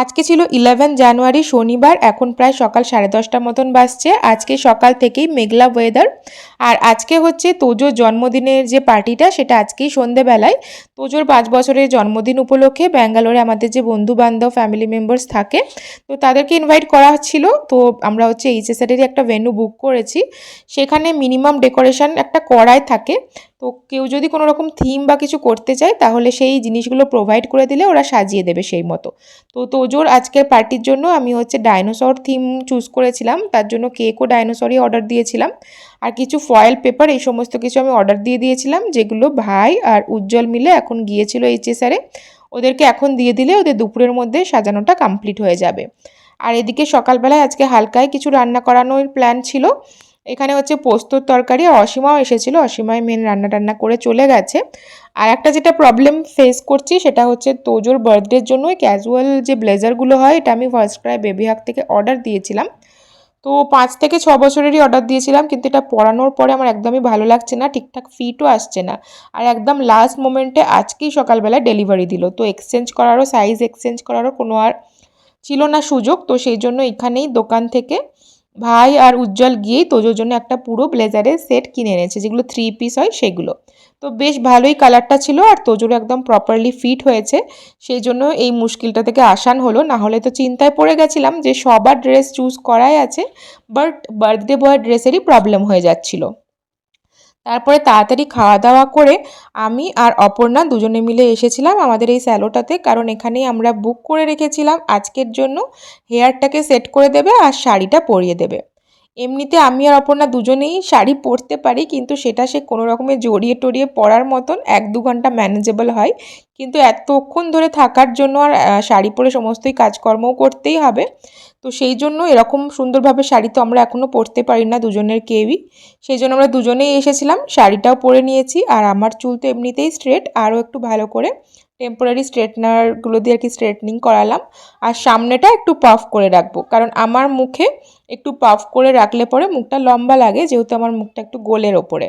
আজকে ছিল ইলেভেন জানুয়ারি শনিবার, এখন প্রায় সকাল সাড়ে দশটার মতন বাজছে। আজকে সকাল থেকেই মেঘলা ওয়েদার আর আজকে হচ্ছে তোজোর জন্মদিনের যে পার্টিটা সেটা আজকেই সন্ধেবেলায়। তোজোর পাঁচ বছরের জন্মদিন উপলক্ষে ব্যাঙ্গালোরে আমাদের যে বন্ধু বান্ধব ফ্যামিলি মেম্বার্স থাকে, তো তাদেরকে ইনভাইট করা ছিল। তো আমরা হচ্ছে এইচএসআরেরই একটা ভেন্যু বুক করেছি। সেখানে মিনিমাম ডেকোরেশন একটা করাই থাকে। তো কেউ যদি কোনো রকম থিম বা কিছু করতে চায়, তাহলে সেই জিনিসগুলো প্রোভাইড করে দিলে ওরা সাজিয়ে দেবে সেই মতো। তো তোজোর আজকের পার্টির জন্য আমি হচ্ছে ডাইনোসর থিম চুজ করেছিলাম। তার জন্য কেকও ডাইনোসরই অর্ডার দিয়েছিলাম। আর কিছু ফয়েল পেপার এই সমস্ত কিছু আমি অর্ডার দিয়ে দিয়েছিলাম, যেগুলো ভাই আর উজ্জ্বল মিলে এখন গিয়েছিল এইচএসআরে ওদেরকে এখন দিয়ে দিলে ওদের দুপুরের মধ্যে সাজানোটা কমপ্লিট হয়ে যাবে। আর এদিকে সকালবেলায় আজকে হালকায় কিছু রান্না করানোর প্ল্যান ছিল। এখানে হচ্ছে পোস্তর তরকারি, অসীমাও এসেছিল। অসীমাই মেন রান্না টান্না করে চলে গেছে। আর একটা যেটা প্রবলেম ফেস করছি, সেটা হচ্ছে তোজোর বার্থডের জন্য ক্যাজুয়াল যে ব্লেজারগুলো হয়, এটা আমি ফার্স্ট ক্রাই বেবি হাক থেকে অর্ডার দিয়েছিলাম। তো পাঁচ থেকে ছ বছরেরই অর্ডার দিয়েছিলাম, কিন্তু এটা পরানোর পরে আমার একদমই ভালো লাগছে না, ঠিকঠাক ফিটও আসছে না। আর একদম লাস্ট মোমেন্টে আজকেই সকালবেলায় ডেলিভারি দিল। তো এক্সচেঞ্জ করারও সাইজ এক্সচেঞ্জ করারও কোনো আর ছিল না সুযোগ, তো সেই জন্য এখানেই দোকান থেকে ভাই আর উজ্জ্বল গিয়েই তোজোর জন্য একটা পুরো ব্লেজারের সেট কিনে এনেছে, যেগুলো থ্রি পিস হয় সেগুলো। তো বেশ ভালোই কালারটা ছিল আর তোজোর একদম প্রপারলি ফিট হয়েছে সেই জন্য এই মুশকিলটা থেকে আসান হলো। না হলে তো চিন্তায় পড়ে গেছিলাম যে সবার ড্রেস চুজ করাই আছে বাট বার্থডে বয়ের ড্রেসেরই প্রবলেম হয়ে যাচ্ছিল। তারপরে তাড়াতাড়ি খাওয়া দাওয়া করে আমি আর অপর্ণা দুজনে মিলে এসেছিলাম আমাদের এই স্যালোটাতে। কারণ এখানেই আমরা বুক করে রেখেছিলাম। আজকের জন্য হেয়ারটাকে সেট করে দেবে আর শাড়িটা পরিয়ে দেবে। এমনিতে আমি আর অপর্ণা দুজনেই শাড়ি পরতে পারি, কিন্তু সেটা সে কোনো রকমের জড়িয়ে টড়িয়ে পরার মতন এক দু ঘণ্টা ম্যানেজেবল হয়। কিন্তু এতক্ষণ ধরে থাকার জন্য আর শাড়ি পরে সমস্তই কাজকর্মও করতেই হবে। তো সেই জন্য এরকম সুন্দরভাবে শাড়ি তো আমরা এখনও পরতে পারি না দুজনের কেউই। সেই জন্য আমরা দুজনেই এসেছিলাম, শাড়িটাও পরে নিয়েছি। আর আমার চুল তো এমনিতেই স্ট্রেট আরও একটু ভালো করে টেম্পোরারি স্ট্রেটনারগুলো দিয়ে আর কি স্ট্রেটনিং করালাম। আর সামনেটা একটু পাফ করে রাখব, কারণ আমার মুখে একটু পাফ করে রাখলে পরে মুখটা লম্বা লাগে, যেহেতু আমার মুখটা একটু গোলের ওপরে।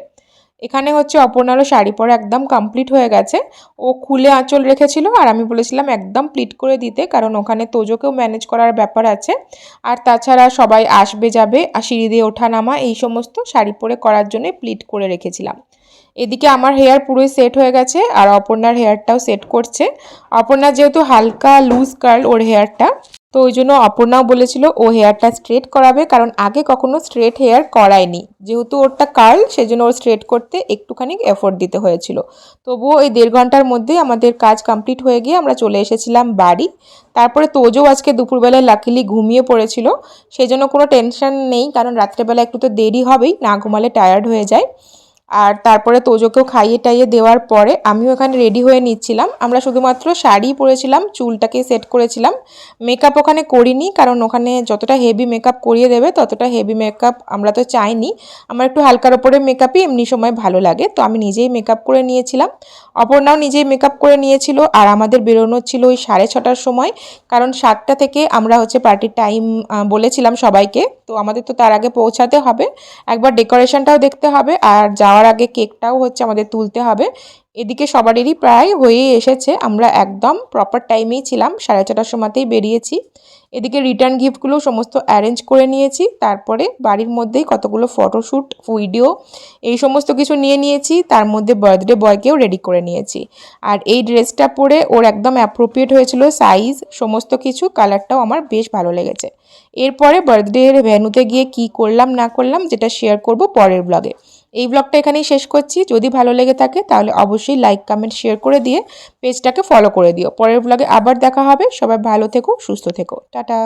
এখানে হচ্ছে অপর্ণারও শাড়ি পরে একদম কমপ্লিট হয়ে গেছে। ও খুলে আঁচল রেখেছিল আর আমি বলেছিলাম একদম প্লিট করে দিতে, কারণ ওখানে তোজোকেও ম্যানেজ করার ব্যাপার আছে। আর তাছাড়া সবাই আসবে যাবে, আর সিঁড়ি দিয়ে ওঠা নামা, এই সমস্ত শাড়ি পরে করার জন্য প্লিট করে রেখেছিলাম। এদিকে আমার হেয়ার পুরোই সেট হয়ে গেছে, আর অপর্ণার হেয়ারটাও সেট করছে। অপর্ণা যেহেতু হালকা লুজ কার্ল ওর হেয়ারটা তো ওই জন্য অপর্ণাও বলেছিল ও হেয়ারটা স্ট্রেট করাবে, কারণ আগে কখনো স্ট্রেট হেয়ার করায়নি। যেহেতু ওরটা কার্ল সেজন্য ওর স্ট্রেট করতে একটুখানি এফোর্ট দিতে হয়েছিল। তবুও এই দেড় ঘণ্টার মধ্যেই আমাদের কাজ কমপ্লিট হয়ে গিয়ে আমরা চলে এসেছিলাম বাড়ি। তারপরে তোজও আজকে দুপুরবেলায় লাকিলি ঘুমিয়ে পড়েছিল সেই জন্য কোনো টেনশন নেই, কারণ রাত্রেবেলা একটু তো দেরি হবেই, না ঘুমালে টায়ার্ড হয়ে যায়। আর তারপরে তোজোকেও খাইয়ে টাইয়ে দেওয়ার পরে আমিও এখানে রেডি হয়ে নিচ্ছিলাম। আমরা শুধুমাত্র শাড়ি পরেছিলাম, চুলটাকে সেট করেছিলাম। মেকআপ ওখানে করিনি, কারণ ওখানে যতটা হেভি মেকআপ করিয়ে দেবে, ততটা হেভি মেকআপ আমরা তো চাইনি। আমার একটু হালকার ওপরে মেকআপই এমনি সময় ভালো লাগে, তো আমি নিজেই মেকআপ করে নিয়েছিলাম। অপর্ণাও নিজেই মেকআপ করে নিয়েছিল, আর আমাদের বেরোনো ছিল ওই সাড়ে ছটার সময়, কারণ সাতটা থেকে আমরা হচ্ছে পার্টির টাইম বলেছিলাম সবাইকে, তো আমাদের তো তার আগে পৌঁছাতে হবে। একবার ডেকোরেশনটাও দেখতে হবে, আর যাওয়ার আগে কেকটাও হচ্ছে আমাদের তুলতে হবে। এদিকে সবারই প্রায় হয়েই এসেছে। আমরা একদম প্রপার টাইমেই ছিলাম, সাড়ে ছটার সময়তেই বেরিয়েছি। এদিকে রিটার্ন গিফটগুলো সমস্ত অ্যারেঞ্জ করে নিয়েছি। তারপরে বাড়ির মধ্যেই কতগুলো ফটোশ্যুট ভিডিও এই সমস্ত কিছু নিয়ে নিয়েছি। তার মধ্যে বার্থডে বয়কেও রেডি করে নিয়েছি। আর এই ড্রেসটা পরে ওর একদম অ্যাপ্রোপ্রিয়েট হয়েছিল সাইজ সমস্ত কিছু কালারটাও আমার বেশ ভালো লেগেছে। এরপরে বার্থডের ভ্যানুতে গিয়ে কি করলাম, না করলাম, যেটা শেয়ার করব পরের ব্লগে এই ব্লগটা এখানেই শেষ করছি। যদি ভালো লেগে থাকে, তাহলে অবশ্যই লাইক কমেন্ট শেয়ার করে দিয়ে পেজটাকে ফলো করে দিও। পরের ব্লগে আবার দেখা হবে। সবাই ভালো থেকো, সুস্থ থেকো। টাটা।